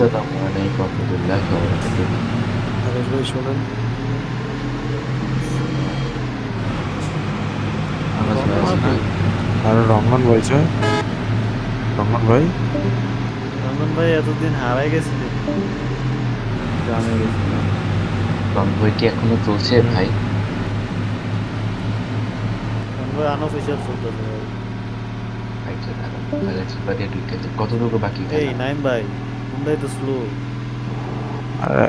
আসসালামু আলাইকুম রহমতুল্লাহি ওয়া বারাকাতুহু আকাশ ভাই? শোনেন আকাশ ভাই আছেন? আর রহমান বলছে রহমান ভাই রমন ভাই? এতদিন হারাই গেছিলেন জানে গেছিলাম এখনও চলছে ভাই ভাই আনঅফিসিয়াল চলতেছে কতটুকু বাকি? এই নাইম ভাই। হুন্ডাই তো স্লো আরে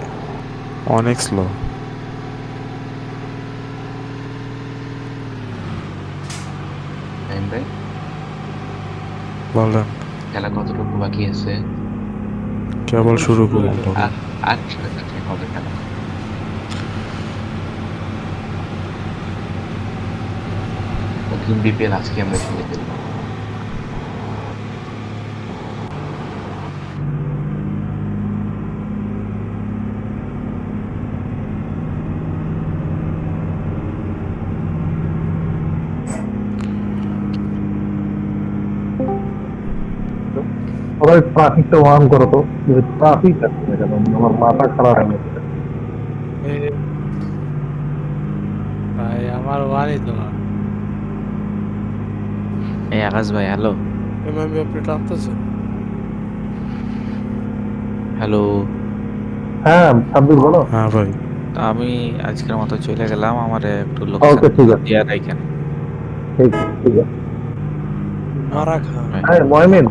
অনেক স্লো ভাই? বলেন। খেলা কতটুকু বাকি আছে? কেবল শুরু করলাম চারটে হবে খেলা। বিপিএল আজকে আমরা খেলে ফেলব? সবাই ট্রাফিকটা ওয়ান করো তো ট্রাফিক আছে কেন আমার মাথা খারাপ হয়ে গেছে ভাই আমার ওয়ানই তো না এই আকাশ ভাই হ্যালো এমএমবি আপনি টানতেছেন হ্যালো হ্যাঁ সাব্বির বলো হ্যাঁ ভাই আমি আজকের মতো চলে গেলাম আমার একটু লোক ওকে ঠিক আছে দিয়া রাখেন ঠিক ঠিক আছে মারা খা হ্যাঁ ময়মিন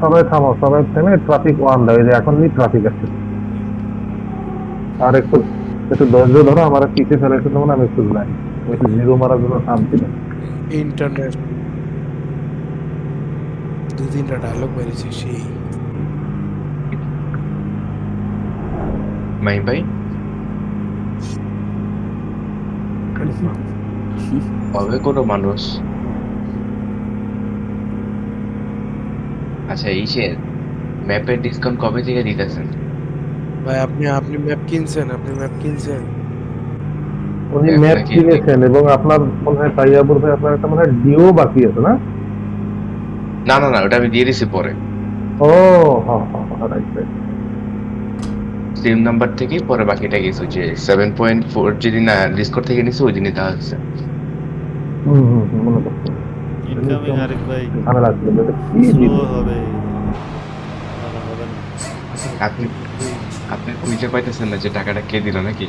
সবাই থামো সবাই থেমে ট্রাফিক ওয়ান দাও এই যে এখনই ট্রাফিক আছে। আর একটু একটু ধৈর্য ধরো আমার পিছিয়ে ফেলে একটু তখন আমি একটু যাই একটু জিরো মারার জন্য থামছি না ইন্টারনেট দু তিনটা ডায়লগ বেরিয়েছে সেই। মাই ভাই? হবে কোনো মানুষ? আচ্ছা ইসের ম্যাপের ডিসকাউন্ট কবে থেকে দিতেছেন? ভাই আপনি আপনি ম্যাপ কিনছেন আপনি ম্যাপ কিনছেন? উনি ম্যাপ কিনেছেন এবং আপনার মনে হয় তাইয়াবুর ভাই আপনার একটা মনে হয় ডিও বাকি আছে না? না না না ওটা আমি দিয়ে দিছি পরে। ও হ্যাঁ হ্যাঁ সিম নাম্বার থেকেই পরে বাকিটা গেছে যে সেভেন পয়েন্ট ফোর যেদিন না ডিসকর্ড থেকে নিছে ওই দিনই দেওয়া হচ্ছে হুম হুম হুম, মনে করছি ইনকামিং আরিফ ভাই। স্লো দিল? হবে না আপনি আপনি খুঁজে পাইতেছেন না যে টাকাটা কে দিল নাকি?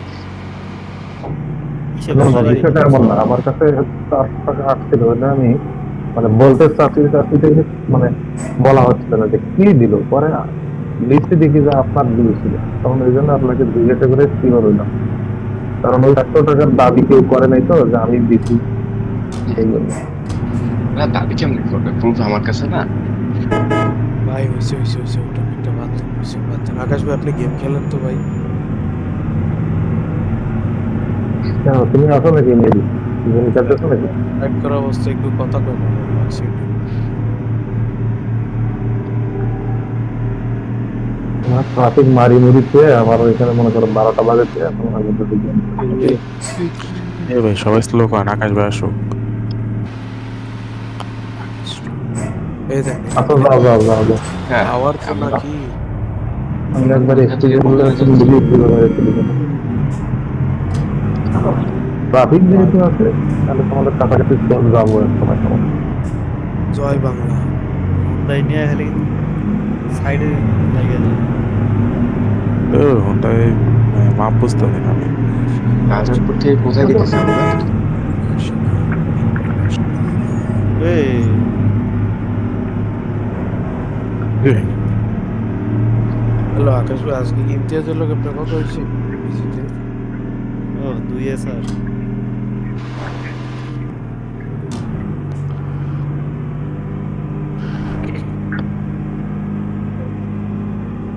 বিষয়টা এমন না। আমার কাছে চারশো টাকা আসছিল আমি মানে বলতে চাচ্ছি চাচ্ছি মানে বলা হচ্ছিল না যে কি দিল। পরে লিস্টে দেখি যে আপনার দিয়েছিল তখন ওই জন্য আপনাকে জিজ্ঞাসা করে শিওর হইলাম কারণ ওই চারশো টাকার দাবি কেউ করে নাই তো যে আমি দিছি। সেই জন্য না দাবি কেমন করবে প্রুফ আমার কাছে না। ভাই হয়েছে হয়েছে হয়েছে ওটা একটা বাদ হয়েছে বাদ আকাশ ভাই আপনি গেম খেলেন তো ভাই? কেন তুমি আসো নাকি মেবি তুমি চাচ্ছো নাকি? রাইড করা অবস্থায় একটু কথা কই না ট্রাফিক মারি মুড়ি খেয়ে আমার ওইখানে মনে করো বারোটা বাজেছে এখন আমি তো দেখি এ ভাই সবাই স্লো করেন আকাশ ভাই আসুক। এই দেখ আসো যাও যাও যাও যাও। হ্যাঁ। আওয়ার তো আমরা- একবার ট্রাফিক যেহেতু আছে তাহলে তোমাদের কাছাকাছি যাব এক সময় জয় বাংলা। হুন্ডাই নিয়ে খালি সাইডে লাগে ও হোন্ডাই মাপ বুঝতে পারি না আমি। রাজপুর থেকে কোথায় আমরা এই হ্যালো আকাশ ভাই আজকে কি ইমতিয়াজের লোক আপনার কথা হয়েছে? ও দুই এস আর।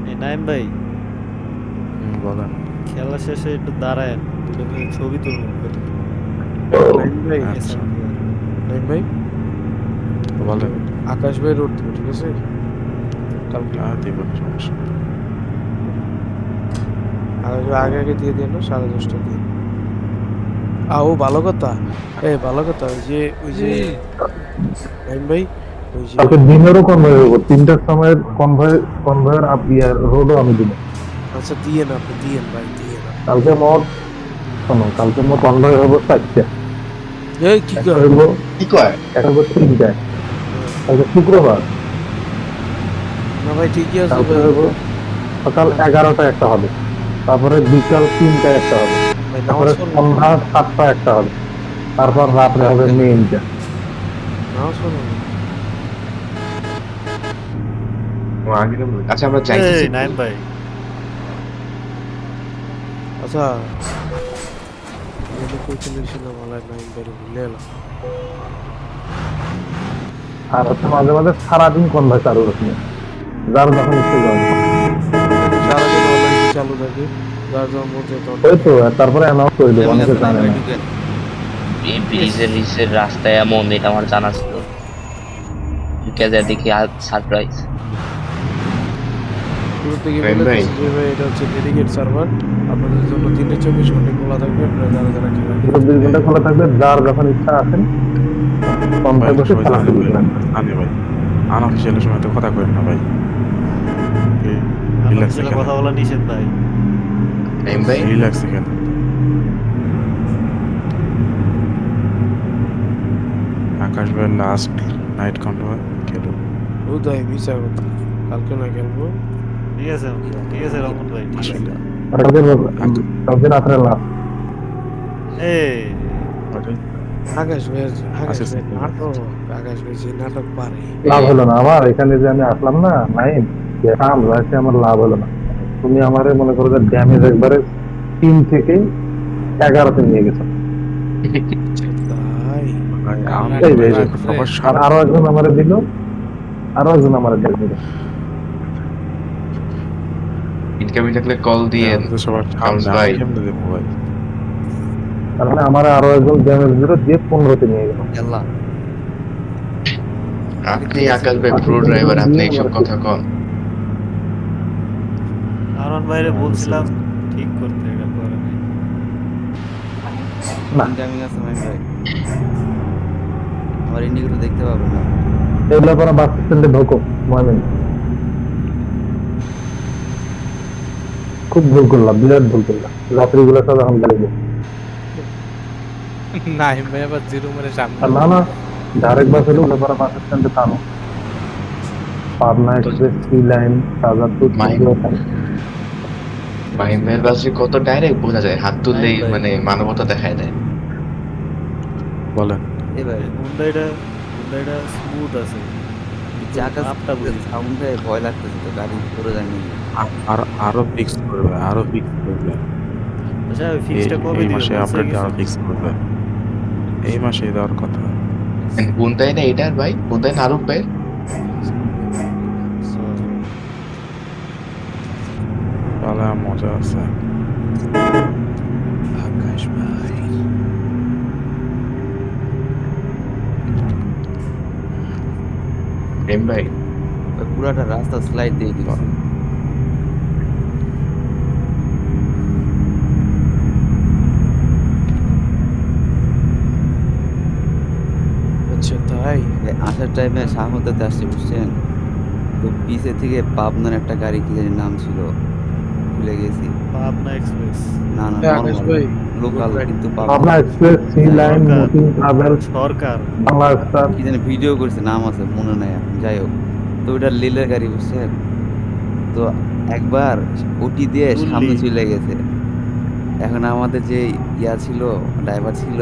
এই নাইম ভাই হুম, বলেন। খেলা শেষে একটু দাঁড়ায় দুটো ছবি নাইম ভাই আচ্ছা। নাইম ভাই? বলেন। আকাশ ভাই রোড দেবো ঠিক আছে? কালকে সমস্যা ভাই আগে আগে দিয়ে দিন সাড়ে দশটা দিয়ে আ ও ভালো কথা। এ ভালো কথা ওই যে ওই যে ভাই ওই যে কালকে দিনেরও কনভয় হইব তিনটার সময় কনভয় কনভয়ের আপ ইয়ার রোডও আমি দিব আচ্ছা দিয়ে না আপনি দিয়ে ভাই দিয়ে না। কালকে মোট শোনো কালকে মোট কনভয় হইব চারটা। এই কি একটা কর হইব কি কয়? একটা হইব তিনটায় কালকে শুক্রবার। ভাই ঠিকই আছে ভাই সকাল এগারোটা একটা হবে তারপরে বিকাল তিনটায় একটা হবে তারপরে সন্ধ্যা সাতটা একটা হবে তারপর রাত্রে হবে মেইনটা আচ্ছা আমরা যাইতেছি নাইম ভাই। আচ্ছা। এলাম আর হচ্ছে মাঝে মাঝে সারাদিন কনভয় চালু রাখি যার যখন ইচ্ছে যাবে। সারাদিন অনলাইন চালু থাকে? যার যার মধ্যে তখন ওই তো তারপরে অ্যানাউন্স করে দেবো অনেকে জানে না। এই ব্রিজের নিচের রাস্তায় এমন এটা আমার জানা ছিল। ঢুকে যায় দেখি সারপ্রাইজ শুরু থেকে বলে দিচ্ছি যে ভাই এটা হচ্ছে ডেডিকেট সার্ভার আপনাদের জন্য চব্বিশ ঘণ্টা খোলা থাকবে আপনারা যারা যারা খেলা চব্বিশ ঘণ্টা খোলা থাকবে যার যখন ইচ্ছা আসেন কনভয় বসে খেলা ভাই। আনঅফিসিয়ালের সময় তো কথা করেন না ভাই। রিল্যাক্সে কথা বলা নিষেধ ভাই। নাইম ভাই? রিল্যাক্সে খেলেন আকাশ ভাই লাস্ট নাইট কন্ট্রোল খেলো। ও দাই বিচার কথা কালকে না খেলব। ঠিক আছে ঠিক আছে রমন ভাই ঠিক আছে। কালকে কালকে রাত্রে লাভ। এই। আকাশ ভাই আকাশ আচ্ছা, ভাই আচ্ছা। আকাশ ভাই যে নাটক পারে। লাভ হলো না। আমার এখানে যে আমি আসলাম না রাখছে আমার লাভ হলো না। তুমি আমারে মনে করো যে ড্যামেজ একবারে তিন থেকে এগারোতে নিয়ে গেছো। সবার আর একজন আমারে দিল আরও একজন আমারে দিল। ইনকামিং থাকলে কল দিয়ে ভাই। তার মানে আমার আরও একজন ড্যামেজ দিল দিয়ে পনেরোতে নিয়ে গেল। আপনি আকাশ ভাই প্রো ড্রাইভার আপনি এইসব কথা কন। আরন ভাইরে বলছিলাম ঠিক করতে এটা করে না। ইনকামিং আছে মাইন ভাই। আমার ইন্ডিকেটর দেখতে পাবেন না। এগুলো পরে বাস স্ট্যান্ডে ঢোকো ময়মেন খুব ভুল করলাম বিরাট ভুল করলাম। রাত্রিগুলো সব এখন গালি দেবো। নাইম ভাই আবার জিরো মেরে সামনে না না। ডাইরেক্ট বাস হলো ওগুলো পরে বাস স্ট্যান্ডে থামো। Pabna express three line Shahzadpur মাই- এগুলো থামো। মাহিম ভাইয়ের বাসে কত ডাইরেক্ট বোঝা যায়? হাত তুললেই মানে মানবতা দেখায় দেয়। বলেন। এবার হুন্ডাইটা হুন্ডাইটা স্মুথ আছে। চাকা আপটা বুঝি। সাউন্ডে ভয় লাগতেছে তো গাড়ি আরও আরও ফিক্স করবে আরও ফিক্স করবে আচ্ছা ওই এই ফিক্সটা কবে এই মাসে আপডেট আরও ফিক্স করবে। এই মাসে দেওয়ার কথা। কোনটাই না এটার ভাই কোনটাই না আরব ভাই So, তাহলে মজা আছে আকাশ ভাই প্রেম ভাই পুরাটা রাস্তা স্লাইড দিয়ে দিচ্ছে আচ্ছা তাই এই আসার টাইমে শাহমতাতে আসছে বুঝছেন? তো পিছে থেকে পাবনার একটা গাড়ি কি জানি নাম ছিল ভুলে গেছি। পাবনা এক্সপ্রেস না না লোকাল কিন্তু Pabna. Express three line. মুকিং travel সরকার। বাংলা স্টার কি জানি ভিডিও করছে নাম আছে মনে নাই এখন যাই হোক। তো ওটা লিলের গাড়ি বুঝছেন? তো একবার ওটি দিয়ে সামনে চলে গেছে। এখন আমাদের যে ইয়া ছিল ড্রাইভার ছিল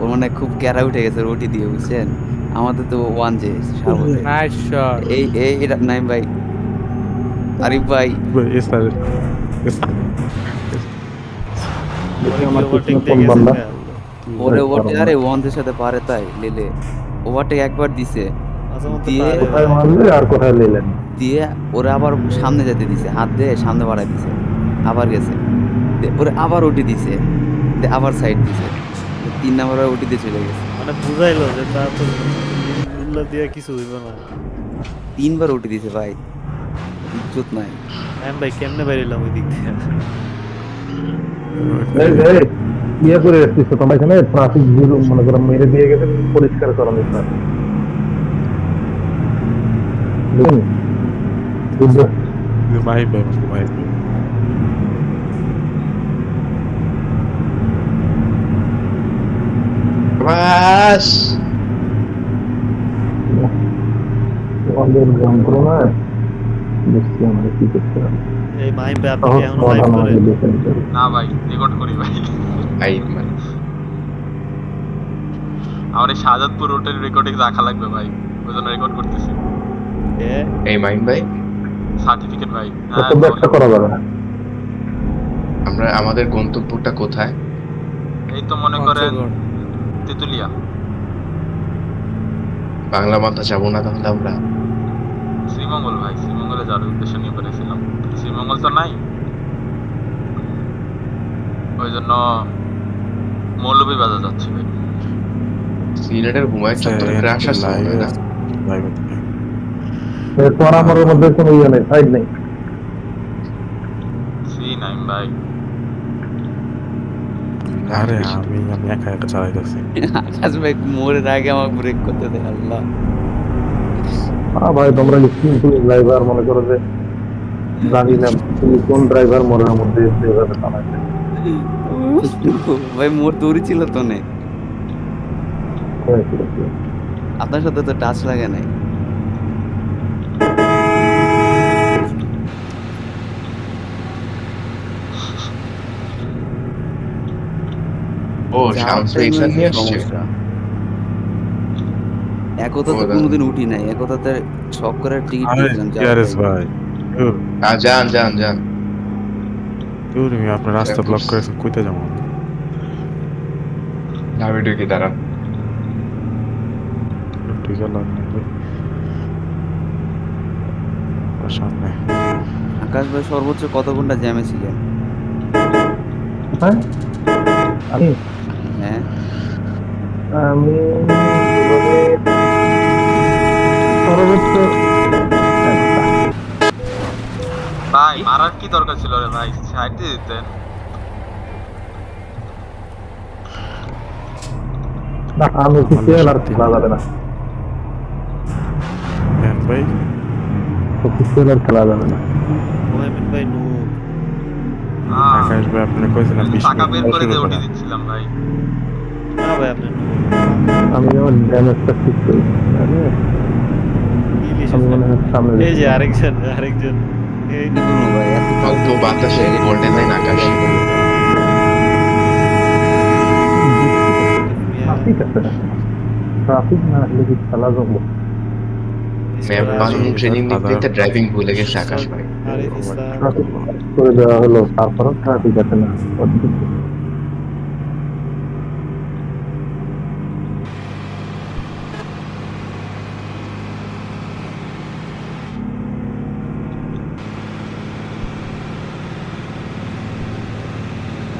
ও মানে খুব ক্যারা উঠে গেছে ওটি দিয়ে বুঝছেন? আমাদের তো ওয়ান যে সামনে নাইস শট এই এই এটা নাই ভাই। আরিফ ভাই। স্যার। ওরে ওভারটেক আরে ওয়ানদের সাথে পারে তাই লিলে। ওভারটেক একবার দিছে। দিয়ে- আর কোথায় নিলেন দিয়ে ওরা আবার সামনে যেতে দিছে হাত দিয়ে সামনে বাড়াই দিছে। আবার গেছে। ওরে আবার ওটি দিছে। আবার সাইড দিছে। তিন নাম্বার ওটি দিয়ে চলে গেছে। মানে বুঝাইলো যে তা তো উল্লা দিয়ে কিছু হইব না। তিনবার ওটি দিছে ভাই। ইজ্জত নাই। আমি ভাই কেমনে বাইরিলাম ওই দিক এই, ইয়ে করে এসেছিস তোমরা এখানে? ট্রাফিক জিরো মনে করো মেরে দিয়ে গেছে পরিষ্কার করা দেখুন। বুঝতে- মাহিম ভাই মাহিম ভাই বাস আমাদের যন্ত্রণায় বুঝছি আমরা কি করতে হবে এই মাহিম ভাই কি এখনও লাইভ সমাধান করেন আমাদের দেখে নিতে হবে। না ভাই রেকর্ড করি ভাই। ভাই মানে। আমার এই শাহজাদপুর রোডের রেকর্ডিং রাখা লাগবে ভাই ওই জন্য রেকর্ড করতেছি। এ, এই মাইন ভাই? সার্টিফিকেট ভাই। হ্যাঁ করা যাবে না। আমরা আমাদের গন্তব্যটা কোথায়? এই তো মনে করেন। তেতুলিয়া। বাংলা মাথা যাব না তাহলে আমরা? শ্রীমঙ্গল ভাই শ্রীমঙ্গলে যাওয়ার উদ্দেশ্য নিয়ে করেছিলাম শ্রীমঙ্গল তো নাই। ওই জন্য মৌলভীবাজার যাচ্ছি ভাই। সিলেটের হুমায়ুন চত্বরে ক্রাশ আসছে আমার মধ্যে কোনো ইয়ে নেই সাইড নেই? সি নাইন ভাই। আরে আমি আমি একা একা চালাইতেছি। আকাশ ভাই মোড়ের আগে আমার ব্রেক করতে দেয় আল্লাহ। হ্যাঁ ভাই তোমরা কিন্তু ড্রাইভার মনে করো যে জানি না তুমি কোন ড্রাইভার মনের মধ্যে এভাবে চালাচ্ছে ভাই মোড় দৌড়ি ছিল তো নে আপনার সাথে তো টাচ লাগে নাই। ও শামস নিয়ে আসছে একতা তো কোনোদিন উঠি নাই একতাতে শখ করে টিকিট আরে দিয়েছিলাম যাওয়ার টিআরএস পরে। ভাই ধুর, যান যান যান ধুর, আমি আপনার রাস্তা ব্লক করেছেন কইতে যাব আমি ঢুকি দাঁড়ান ঠিক আছে সামনে আকাশ ভাই সর্বোচ্চ কত ঘণ্টা জ্যামে ছিলেন? হ্যাঁ? হ্যাঁ আমি সর্বোচ্চ ভাই মারার কি দরকার ছিল রে ভাই? সাইড দিয়ে দিতেন না আমি অফিসিয়াল আর খেলা যাবে না। ভাই? অফিসিয়াল আর খেলা যাবে না। ভাই নু। আকাশ ভাই আপনি কইছিলেন টাকা বের করে দিয়ে করেন। দিচ্ছিলাম ভাই। না ভাই আপনি আমি যেমন ড্যামেজটা ঠিক করি। এই যে আরেকজন আরেকজন। এই ভাই এত অল্প বাতাসে গোল্ডেন লাইন আকাশ। ট্রাফিক আছে ট্রাফিক না আসলে কি খেলা বানানো ট্রেনিং নিতে ড্রাইভিং ভুলে গেছে আকাশ ভাই। করে দেওয়া হলো তারপরও ট্রাফিক আছে না অদ্ভুত।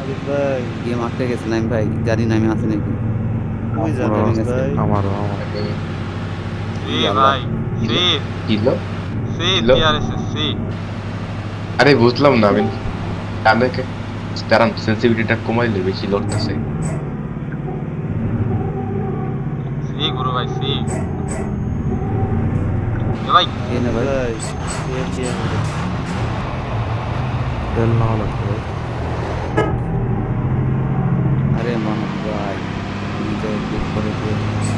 আরিফ গেছে আমি ভাই জানি না আমি আছি নাকি। ওই আমারও ভাই। সি ভাই সি কিলো সি টিআরএস সি আরে বুঝলাম না আমি আমাকে দাঁড়ান সেন্সিটিভিটিটা কমাইলে বেশি লড়তেছে। সি গুরু ভাই সি এ। ভাই। এ না ভাই। ভাই এর কি তেল লাগবে। ভাই। আরে মানব ভাই নিজে বুক করে দিয়ে